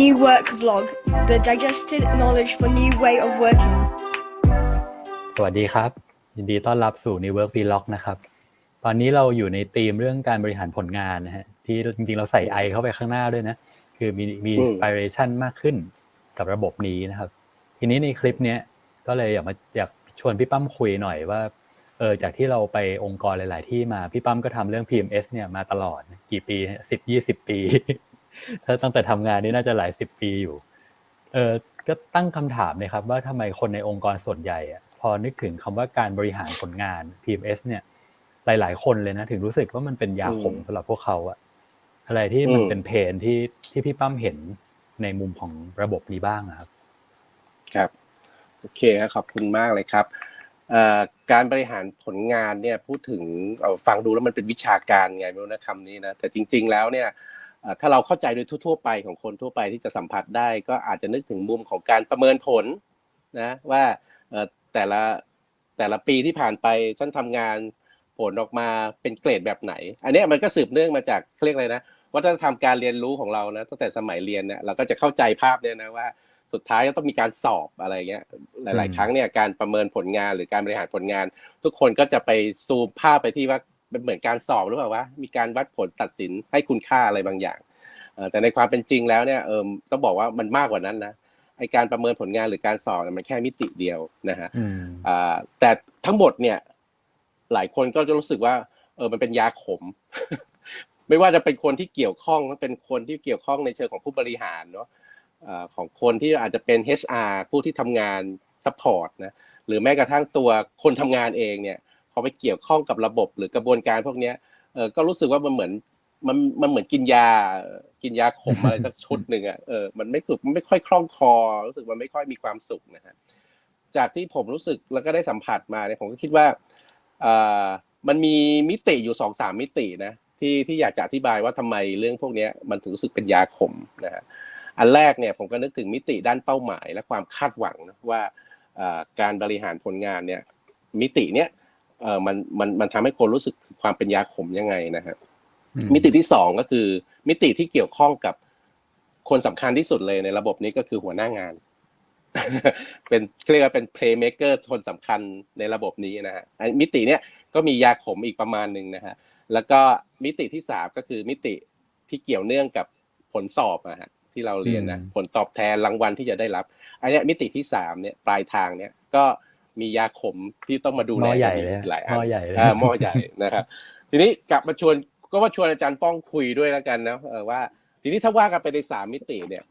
New Work Vlog, the digested knowledge for new way of working. สวัสดีครับ ยินดีต้อนรับสู่ New Work Vlog นะครับ ตอนนี้เราอยู่ในธีมเรื่องการบริหารผลงานนะฮะ ที่จริงๆ เราใส่ไอเข้าไปข้างหน้าด้วยนะ คือมีมีอืม inspiration มากขึ้นกับระบบนี้นะครับ ทีนี้ในคลิปเนี้ยก็เลยอยากมาอยากชวนพี่ปั้มคุยหน่อยว่าเออจากที่เราไปองค์กรหลาย ๆ ที่มาพี่ปั้มก็ทำเรื่อง PMS เนี่ยมาตลอดกี่ปีสิบยี่สิบปี ถ้าตั้งแต่ทำงานนี่น่าจะหลายสิบปีอยู่เออก็ตั้งคำถามเลยครับ ว่าทำไมคนในองค์กรส่วนใหญ่อะพอนึกถึงคำว่าการบริหารผลงาน PMS เนี่ย หลาย ๆ คนเลยนะ ถึงรู้สึกว่ามันเป็นยาขมอืมสำหรับพวกเขาอะอะไรที่มันอืมเป็นเพนที่ที่พี่ปั้มเห็นในมุมของระบบนี้บ้างอะครับ ครับโอเคครับขอบคุณมากเลยครับเอ่อการบริหารผลงานเนี่ยพูดถึงเอ่อฟังดูแล้วมันเป็นวิชาการไงไม่รู้นะคำนี้นะแต่จริง ๆ แล้วเนี่ยเอ่อ ถ้าเราเข้าใจโดยทั่ว ๆ ไปของคนทั่วไปที่จะสัมผัสได้ ก็อาจจะนึกถึงมุมของการประเมินผลนะว่าแต่ละแต่ละปีที่ผ่านไปฉันทำงานผลออกมาเป็นเกรดแบบไหน อันนี้มันก็สืบเนื่องมาจากเรียกอะไรนะวัฒนธรรมการเรียนรู้ของเรานะตั้งแต่สมัยเรียนเนี่ยเราก็จะเข้าใจภาพเนี่ยนะว่าสุดท้ายก็ต้องมีการสอบอะไรเงี้ยหลาย ๆ ครั้งเนี่ยการประเมินผลงานหรือการบริหารผลงาน ทุกคนก็จะไปซูมภาพไปที่ว่า เป็นเหมือนการสอบหรือเปล่าวะมีการวัดผลตัดสินให้คุณค่าอะไรบางอย่างเอ่อแต่ในความเป็นจริงแล้วเนี่ยเออต้องบอกว่ามันมากกว่านั้นนะไอการประเมินผลงานหรือการสอบเนี่ยมันแค่มิติเดียวนะฮะอืมอ่าแต่ทั้งหมดเนี่ย หลายคนก็จะรู้สึกว่า เออมันเป็นยาขม ไม่ว่าจะเป็นคนที่เกี่ยวข้องเป็นคนที่เกี่ยวข้องในเชิงของผู้บริหารเนาะอ่าของคนที่อาจจะเป็น HR ผู้ที่ทำงาน support นะหรือแม้กระทั่งตัวคนทำงานเองเนี่ย พอไปเกี่ยวข้องกับระบบหรือกระบวนการพวกเนี้ยเออก็รู้สึกว่ามันเหมือนมันมันเหมือนกินยา กินยาขมอะไรสักชุดหนึ่งอะเออมันไม่สุกมันไม่ค่อยคล่องคอ รู้สึกมันไม่ค่อยมีความสุขนะฮะจากที่ผมรู้สึกแล้วก็ได้สัมผัสมาเนี่ยผมก็คิดว่าเอ่อมันมีมิติอยู่สองสามมิตินะที่ที่อยากจะอธิบายว่าทำไมเรื่องพวกนี้มันถึงรู้สึกเป็นยาขมนะฮะอันแรกเนี่ยผมก็นึกถึงมิติด้านเป้าหมาย และความคาดหวังนะว่าการบริหารผลงานเนี่ยมิติเนี้ย เอ่อมันมันมันทำให้คนรู้สึกถึงความเป็นยาขมยังไงนะฮะอืมมิติที่สองก็คือ มิติที่เกี่ยวข้องกับคนสำคัญที่สุดเลยในระบบนี้ก็คือหัวหน้างาน เป็นเรียกว่าเป็น playmaker คนสำคัญในระบบนี้นะฮะอันมิติเนี้ยก็มียาขมอีกประมาณหนึ่งนะฮะแล้วก็มิติที่สามก็คือมิติที่เกี่ยวเนื่องกับผลสอบนะฮะที่เราเรียนนะอืมผลตอบแทนรางวัลที่จะได้รับ อันเนี้ยมิติที่สามเนี่ยปลายทางเนี่ยก็ มียาขมที่ต้องมาดูหแลม้อใหญ่กันเลยอีกหลายอัหนม้อใหญ่เลยอ่าหม้อใหญ่นะครับ ทีนี้กลับมาชวนก็ว่าชวนอาจารย์ป้องคุยด้วยแล้วกันนะเออว่า ทีนี้ถ้าว่ากันไปในสามมิติเนี่ย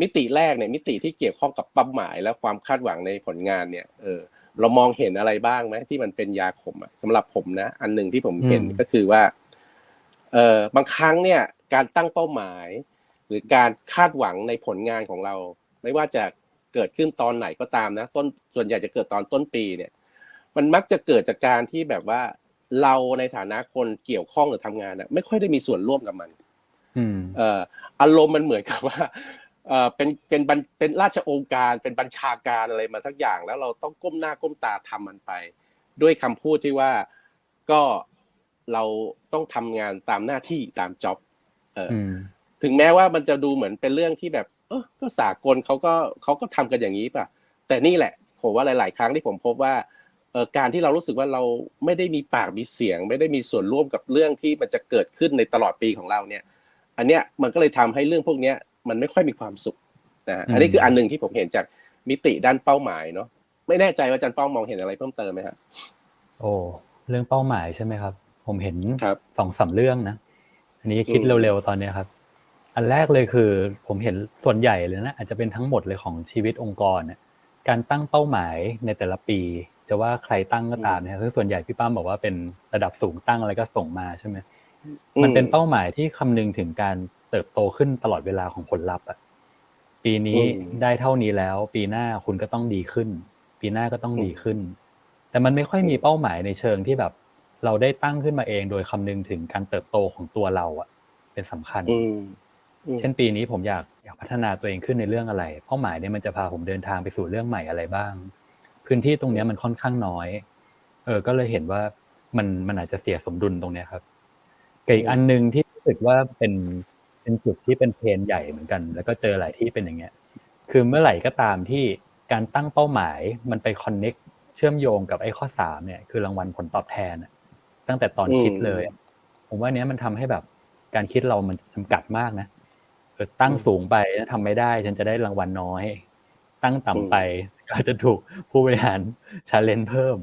มิติแรกเนี่ยมิติที่เกี่ยวข้องกับเป้าหมาย และความคาดหวังในผลงานเนี่ยเออเรามองเห็นอะไรบ้างไหมที่มันเป็นยาขมอะสำหรับผมนะ อันหนึ่งที่ผมเห็นอืมก็คือว่าเออบางครั้งเนี่ยการตั้งเป้าหมาย หรือการคาดหวังในผลงานของเรา ไม่ว่าจะ เกิดขึ้นตอนไหนก็ตามนะ ต้นส่วนใหญ่จะเกิดตอนต้นปีเนี่ย มันมักจะเกิดจากการที่แบบว่าเราในฐานะคนเกี่ยวข้องหรือทำงานน่ะไม่ค่อยได้มีส่วนร่วมกับมันอืมเอ่ออารมณ์มันเหมือนกับว่าเอ่อเป็นเป็นบัญเป็นราชองค์การ เป็นบัญชาการอะไรมาสักอย่าง แล้วเราต้องก้มหน้าก้มตาทำมันไป ด้วยคำพูดที่ว่าก็เราต้องทำงานตามหน้าที่ตามจ็อบเออออืมถึงแม้ว่ามันจะดูเหมือนเป็นเรื่องที่แบบ เออก็สากลเขาก็เขาก็ทำกันอย่างนี้ป่ะ แต่นี่แหละผมว่าหลาย ๆ ครั้งที่ผมพบว่าเออการที่เรารู้สึกว่าเราไม่ได้มีปากมีเสียง ไม่ได้มีส่วนร่วมกับเรื่องที่มันจะเกิดขึ้นในตลอดปีของเราเนี่ย อันเนี้ยมันก็เลยทำให้เรื่องพวกเนี้ยมันไม่ค่อยมีความสุขนะฮะอืมอันนี้คืออันหนึ่งที่ผมเห็นจากมิติด้านเป้าหมายเนาะไม่แน่ใจว่าอาจารย์ป้องมองเห็นอะไรเพิ่มเติมไหมครับโอ้เรื่องเป้าหมายใช่ไหมครับ ผมเห็นครับสองสามเรื่องนะอันนี้คิดอืมเร็วๆตอนเนี้ยครับ อันแรกเลยคือ ผมเห็นส่วนใหญ่เลยนะอาจจะเป็นทั้งหมดเลยของชีวิตองค์กรเนี่ยการตั้งเป้าหมายในแต่ละปี จะว่าใครตั้งก็ตามนะครับซึ่งส่วนใหญ่พี่ป้ามบอกว่าเป็นระดับสูงตั้งอะไรก็ส่งมาใช่ไหมมันเป็นเป้าหมายที่คำนึงถึงการเติบโตขึ้นตลอดเวลาของผลลัพธ์อะปีนี้อืมได้เท่านี้แล้ว ปีหน้าคุณก็ต้องดีขึ้น ปีหน้าก็ต้องอืมดีขึ้น แต่มันไม่ค่อยมีเป้าหมายในเชิงที่แบบ เราได้ตั้งขึ้นมาเองโดยคำนึงถึงการเติบโตของตัวเราอะเป็นสำคัญอืมอืม เช่นปีนี้ผมอยากอยากพัฒนาตัวเองขึ้นในเรื่องอะไร เป้าหมายเนี่ยมันจะพาผมเดินทางไปสู่เรื่องใหม่อะไรบ้าง พื้นที่ตรงเนี้ยมันค่อนข้างน้อย เออ ก็เลยเห็นว่ามันมันอาจจะเสียสมดุลตรงเนี้ยครับกับอีกอันหนึ่งที่รู้สึกว่าเป็นเป็นเป็นจุดที่เป็นเพนใหญ่เหมือนกัน แล้วก็เจอหลายที่เป็นอย่างเงี้ย คือเมื่อไหร่ก็ตามที่การตั้งเป้าหมายมันไปคอนเน็กเชื่อมโยงกับไอ้ข้อสามเนี่ยคือรางวัลผลตอบแทนอะตั้งแต่ตอนคิดเลยอะผมว่าเนี้ยมันทำให้แบบการคิดเรามันจำกัดมากนะเออ ตั้งสูงไปแล้วทำไม่ได้ ฉันจะได้รางวัลน้อย ตั้งต่ำไปก็จะถูกผู้บริหารชาเลนเพิ่ม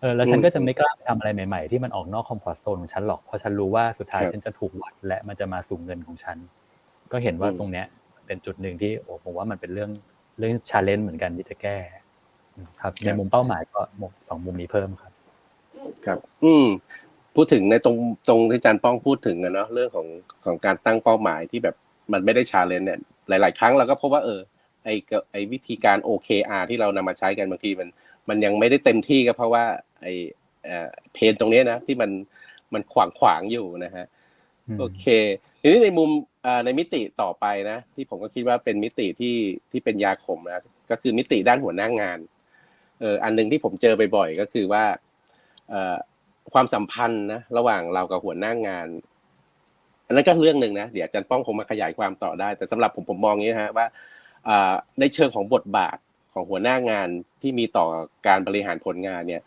เออแล้วฉันก็จะไม่กล้าทำอะไรใหม่ๆ ที่มันออกนอกคอมฟอร์ทโซนของฉันหรอกเพราะฉันรู้ว่าสุดท้ายฉันจะถูกวัดและมันจะมาสู่เงินของฉัน ก็เห็นว่าตรงเนี้ยเป็นจุดหนึ่งที่โอ้ผมว่ามันเป็นเรื่องเรื่องชาเลนจ์เหมือนกันที่จะแก้ ครับ ในมุมเป้าหมายก็สองมุมนี้เพิ่มครับ ครับ อืมพูดถึงในตรงตรงที่อาจารย์ป้องพูดถึงอะเนาะเรื่องของของการตั้งเป้าหมายที่แบบ มันไม่ได้ชาเลนจ์เนี่ยหลาย ๆ ครั้งเราก็พบว่าเออไอก็ไอวิธีการ OKR ที่เรานำมาใช้กันบางทีมันมันยังไม่ได้เต็มที่ก็เพราะว่าไอเอ่อเพนตรงเนี้ยนะที่มันมันขวางขวางๆอยู่นะฮะอืมโอเคทีนี้ในมุมอ่าในมิติต่อไปนะ ที่ผมก็คิดว่าเป็นมิติที่ที่เป็นยาขมนะก็คือมิติด้านหัวหน้างานเอออันหนึงที่ผมเจอบ่อยๆก็คือว่าเอ่อความสัมพันธ์นะระหว่างเรากับหัวหน้างาน อันนั้นก็เรื่องหนึ่งนะเดี๋ยวอาจารย์ป้องคงมาขยายความต่อได้ แต่สำหรับผมผมมองอย่างนี้ฮะว่าอ่าในเชิงของบทบาทของหัวหน้างานที่มีต่อการบริหารผลงานเนี่ย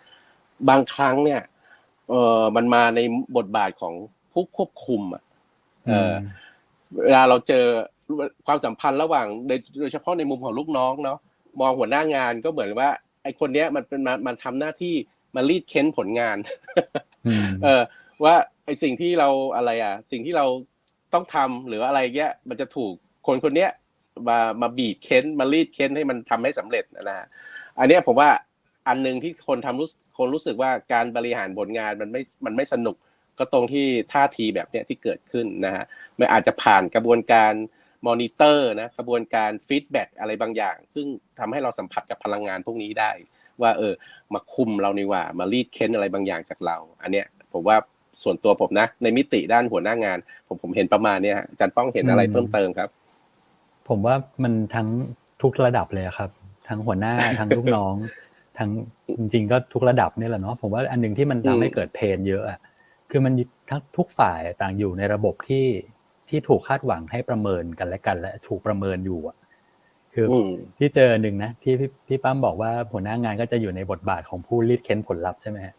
บางครั้งเนี่ยเออมันมาในบทบาทของผู้ควบคุมอะเออเวลาเราเจอความสัมพันธ์ระหว่างโดยโดยเฉพาะในมุมของลูกน้องเนาะมองหัวหน้างานก็เหมือนว่าไอ้คนเนี้ยมันเป็นมามันทำหน้าที่มารีดเค้นผลงานอืมเออว่าไอ้ สิ่งที่เราอะไรอะ สิ่งที่เราต้องทำหรืออะไรเงี้ยมันจะถูกคนคนเนี้ยมามาบีบเค้นมารีดเค้นให้มันทำให้สำเร็จนะฮะอันเนี้ยผมว่าอันหนึ่งที่คนทำรู้คนรู้สึกว่าการบริหารผลงานมันไม่มันไม่สนุกก็ตรงที่ท่าทีแบบเนี้ยที่เกิดขึ้นนะฮะมันอาจจะผ่านกระบวนการมอนิเตอร์นะกระบวนการฟีดแบ็กอะไรบางอย่าง ซึ่งทำให้เราสัมผัสกับพลังงานพวกนี้ได้ ว่าเออมาคุมเรานี่ว่า มารีดเค้นอะไรบางอย่างจากเรา อันเนี้ยผมว่า ส่วนตัวผมนะ ในมิติด้านหัวหน้างาน ผมผมเห็นประมาณเนี้ยฮะอาจารย์ป้องเห็นอะไรอืมเพิ่มเติมครับ ผมว่ามันทั้งทุกระดับเลยอะครับ ทั้งหัวหน้าทั้งลูกน้องทั้งจริงๆก็ทุกระดับนี่แหละเนาะผมว่าอันหนึ่งที่มันทำให้เกิดเพนเยอะอะคือมันทั้งทุกฝ่ายต่างอยู่ในระบบที่ที่ถูกคาดหวังให้ประเมินกันและกัน และถูกประเมินอยู่อะคือออืมที่เจอหนึ่งนะที่พี่พี่ป้ามบอกว่าหัวหน้างานก็จะอยู่ในบทบาทของผู้รีดเค้นผลลัพธ์ใช่ไหมฮะ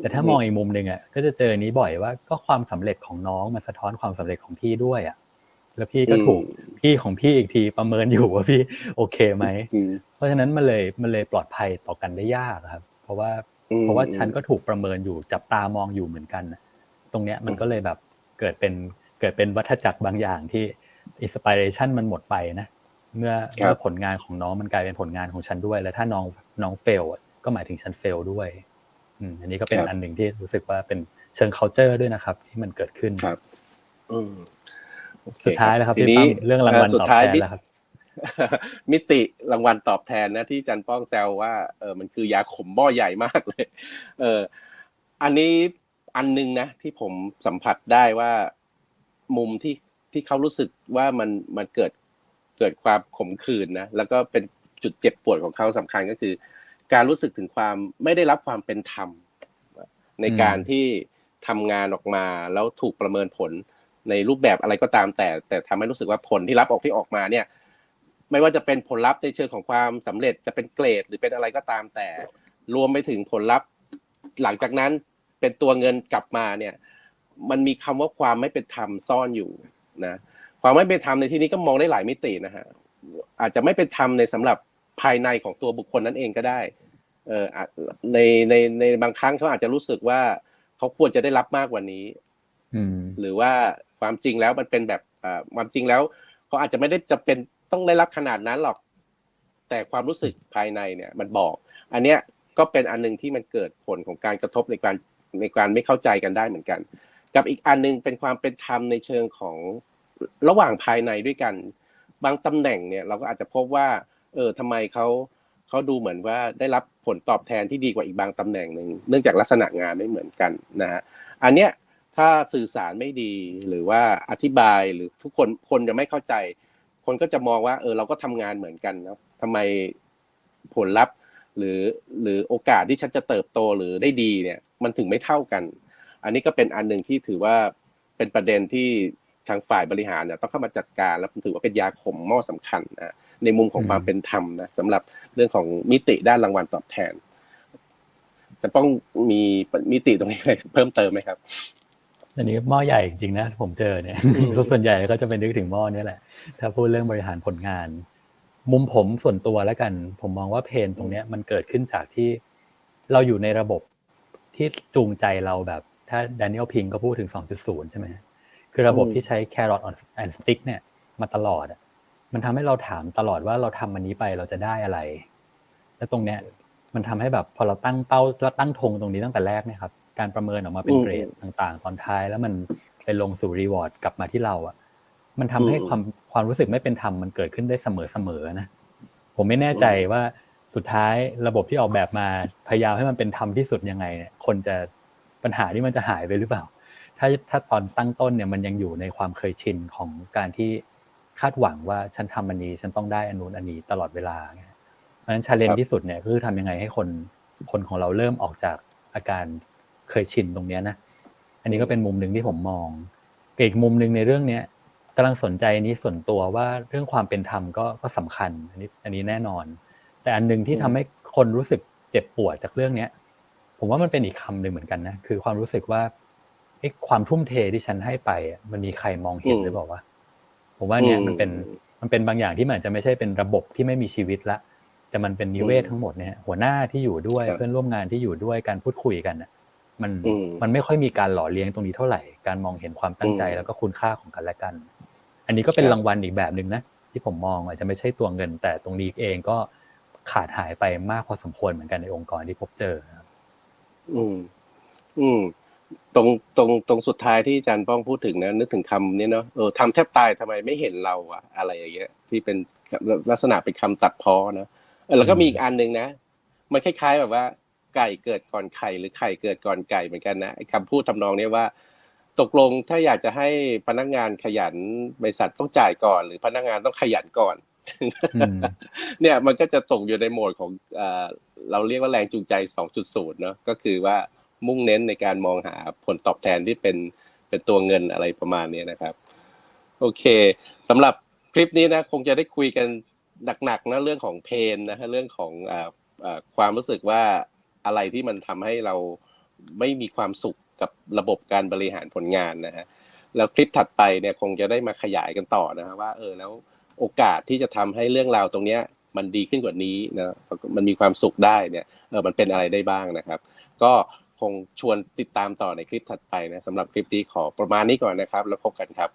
แต่ถ้ามองอีกมุมหนึ่งอะก็จะเจออนนี้บ่อยว่าก็ความสำเร็จของน้องมันสะท้อนความสำเร็จของพี่ด้วยอะแล้วพี่ก็ถูกอืมพี่ของพี่อีกทีประเมินอยู่ว่าพี่โอเคไหมอืมเพราะฉะนั้นมันเลยมันเลยปลอดภัยต่อกันได้ยากอะครับ เพราะว่าอืมเพราะว่าฉันก็ถูกประเมินอยู่จับตามองอยู่เหมือนกันน่ะตรงเนี้ยมันก็เลยแบบเกิดเป็นเกิดเป็นวัฏจักรบางอย่างที่อินสปิเรชันมันหมดไปนะเมื่อครับเมื่อผลงานของน้องมันกลายเป็นผลงานของฉันด้วย แล้วถ้าน้องน้องเฟลก็หมายถึงฉันเฟลด้วย อืมอันนี้ก็เป็นอันหนึ่งที่รู้สึกว่าเป็นเชิง culture ด้วยนะครับ ที่มันเกิดขึ้นครับอืมโอเคสุดท้ายแล้วครับทีพี่นี้ตั้มเรื่องรางวัลสุตดอบท้ายแทนมิแล้วครับมิติรางวัลตอบแทนนะที่อาจันป้องแซวว่าเออมันคือยาขมหม้อใหญ่มากเลย เออ อันนี้อันหนึงนะที่ผมสัมผัสได้ว่ามุมที่ที่เขารู้สึกว่ามันมันเกิดเกิดความขมขื่นนะแล้วก็เป็นจุดเจ็บปวดของเขาสำคัญก็คือ การรู้สึกถึงความไม่ได้รับความเป็นธรรม ในการที่ทำงานออกมาแล้วถูกประเมินผลในรูปแบบอะไรก็ตามแต่ แต่ทำให้รู้สึกว่าผลที่รับออกที่ออกมาเนี่ย ไม่ว่าจะเป็นผลลัพธ์ในเชิงของความสำเร็จจะเป็นเกรดหรือเป็นอะไรก็ตามแต่ รวมไปถึงผลลัพธ์ หลังจากนั้นเป็นตัวเงินกลับมาเนี่ย มันมีคำว่าความไม่เป็นธรรมซ่อนอยู่นะความไม่เป็นธรรมในที่นี้ก็มองได้หลายมิตินะฮะอาจจะไม่เป็นธรรมในสำหรับ ภายในของตัวบุคคลนั้นเองก็ได้เอออาจในในในบางครั้งเขาอาจจะรู้สึกว่าเขาควรจะได้รับมากกว่านี้อืมหรือว่าความจริงแล้วมันเป็นแบบอ่าความจริงแล้วเขาอาจจะไม่ได้จะเป็นต้องได้รับขนาดนั้นหรอก แต่ความรู้สึกภายในเนี่ย มันบอก อันเนี้ยก็เป็นอันหนึงที่มันเกิดผลของการกระทบในการในการไม่เข้าใจกันได้เหมือนกัน กับอีกอันหนึงเป็นความเป็นธรรมในเชิงของระหว่างภายในด้วยกัน บางตำแหน่งเนี่ย เราก็อาจจะพบว่า เออทำไมเขาเขาดูเหมือนว่าได้รับผลตอบแทนที่ดีกว่าอีกบางตำแหน่งหนึ่งเนื่องจากลักษณะงานไม่เหมือนกันนะฮะอันเนี้ยถ้าสื่อสารไม่ดีหรือว่าอธิบายหรือทุกคนคนจะไม่เข้าใจ คนก็จะมองว่า เออเราก็ทำงานเหมือนกันนะทำไมผลลัพธ์หรือหรือโอกาสที่ฉันจะเติบโตหรือได้ดีเนี่ย มันถึงไม่เท่ากัน อันนี้ก็เป็นอันหนึ่งที่ถือว่าเป็นประเด็นที่ทางฝ่ายบริหารเนี่ยต้องเข้ามาจัดการแล้วผมถือว่าเป็นยาขมหม้อสำคัญนะ ในมุมของอืมความเป็นธรรมนะสำหรับเรื่องของมิติด้านรางวัลตอบแทนจะต้องมีมิติตรงนี้อะไรเพิ่มเติมไหมครับอันนี้หม้อใหญ่จริงๆนะผมเจอเนี่ยอืมส่วนใหญ่ก็จะเป็นนึกถึงหม้อเนี้แหละ ถ้าพูดเรื่องบริหารผลงาน มุมผมส่วนตัวแล้วกัน ผมมองว่าเพนตรงเนี้ยมันเกิดขึ้นจากที่เราอยู่ในระบบที่จูงใจเราแบบ ถ้า Daniel Pink ก็พูดถึง 2.0 ใช่ไหมคือระบบอืมที่ใช้ carrot and stick เนี่ยมาตลอดอะ มันทำให้เราถามตลอดว่าเราทำอันนี้ไปเราจะได้อะไร แล้วตรงเนี้ยมันทำให้แบบพอเราตั้งเป้าเราตั้งธงตรงนี้ตั้งแต่แรกเนี่ยครับ การประเมินออกมาเป็นอืมเกรดต่างๆ ตอนท้าย แล้วมันไปลงสู่รีวอร์ดกลับมาที่เราอะมันทำให้อืมความความรู้สึกไม่เป็นธรรมมันเกิดขึ้นได้เสมอๆนะ ผมไม่แน่ใจว่าสุดท้ายระบบที่ออกแบบมาพยายามให้มันเป็นธรรมที่สุดยังไงเนี่ย คนจะปัญหาที่มันจะหายไปหรือเปล่า ถ้าถ้าตอนตั้งต้นเนี่ยมันยังอยู่ในความเคยชินของการที่ คาดหวังว่าฉันทำอันนี้ฉันต้องได้อันนู้นอันนี้ตลอดเวลาไงเพราะฉะนั้นชาเลนครับที่สุดเนี่ยคือทำยังไงให้คนคนของเราเริ่มออกจากอาการเคยชินตรงเนี้ยนะอันนี้ก็เป็นมุมหนึ่งที่ผมมองอีกมุมหนึ่งในเรื่องเนี้ยกำลังสนใจอันนี้ส่วนตัวว่าเรื่องความเป็นธรรมก็ก็สำคัญอันนี้อันนี้แน่นอน แต่อันหนึ่งที่ทำให้คนรู้สึกเจ็บปวดจากเรื่องเนี้ยผมว่ามันเป็นอีกคำหนึ่งเหมือนกันนะคือความรู้สึกว่าเอ๊ะความทุ่มเทที่ฉันให้ไปอะมันมีใครมองเห็นอืมหรือเปล่าวะ ผมว่าเนี่ยอืมมันเป็นมันเป็นบางอย่างที่มันอาจจะไม่ใช่เป็นระบบที่ไม่มีชีวิตละแต่มันเป็นนิเวศทั้งหมดเนี่ยหัวหน้าที่อยู่ด้วยครับเพื่อนร่วมงานที่อยู่ด้วยการพูดคุยกันน่ะมันอืมมันไม่ค่อยมีการหล่อเลี้ยงตรงนี้เท่าไหร่การมองเห็นความตั้งใจอืมแล้วก็คุณค่าของกันและกัน อันนี้ก็เป็นครับรางวัลอีกแบบหนึ่งนะที่ผมมองอาจจะไม่ใช่ตัวเงิน แต่ตรงนี้เองก็ขาดหายไปมากพอสมควรเหมือนกันในองค์กรที่พบเจอนะครับอืม อืม ตรงตรงตรงสุดท้ายที่อาจารย์ป้องพูดถึงนะนึกถึงคำนี้เนาะเออทำแทบตายทำไมไม่เห็นเราอะอะไรอย่างเงี้ยที่เป็นลักษณะเป็นคำตัดพ้อนะเออแล้วก็มีอีกอันหนึ่งนะ มันคล้าย ๆ แบบว่า ไก่เกิดก่อนไข่หรือไข่เกิดก่อนไก่เหมือนกันนะไอ้คำพูดทำนองเนี้ยว่า ตกลงถ้าอยากจะให้พนักงานขยันบริษัทต้องจ่ายก่อน หรือพนักงานต้องขยันก่อนอืมเนี่ยมันก็จะตกอยู่ในโหมดของเอ่อเราเรียกว่าแรงจูงใจ 2.0 เนอะก็คือว่า มุ่งเน้นในการมองหาผลตอบแทนที่เป็นเป็นตัวเงินอะไรประมาณนี้นะครับ โอเคสำหรับคลิปนี้นะคงจะได้คุยกันหนักๆนะเรื่องของเพนนะฮะเรื่องของออความรู้สึกว่าอะไรที่มันทำให้เราไม่มีความสุขกับระบบการบริหารผลงานนะฮะแล้วคลิปถัดไปเนี่ยคงจะได้มาขยายกันต่อนะฮะว่าเออแล้วโอกาสที่จะทำให้เรื่องราวตรงเนี้ยมันดีขึ้นกว่านี้นะมันมีความสุขได้เนี่ยเออมันเป็นอะไรได้บ้างนะครับ ก็ คงชวนติดตามต่อในคลิปถัดไปนะสำหรับคลิปนี้ขอประมาณนี้ก่อนนะครับ แล้วพบกันครับ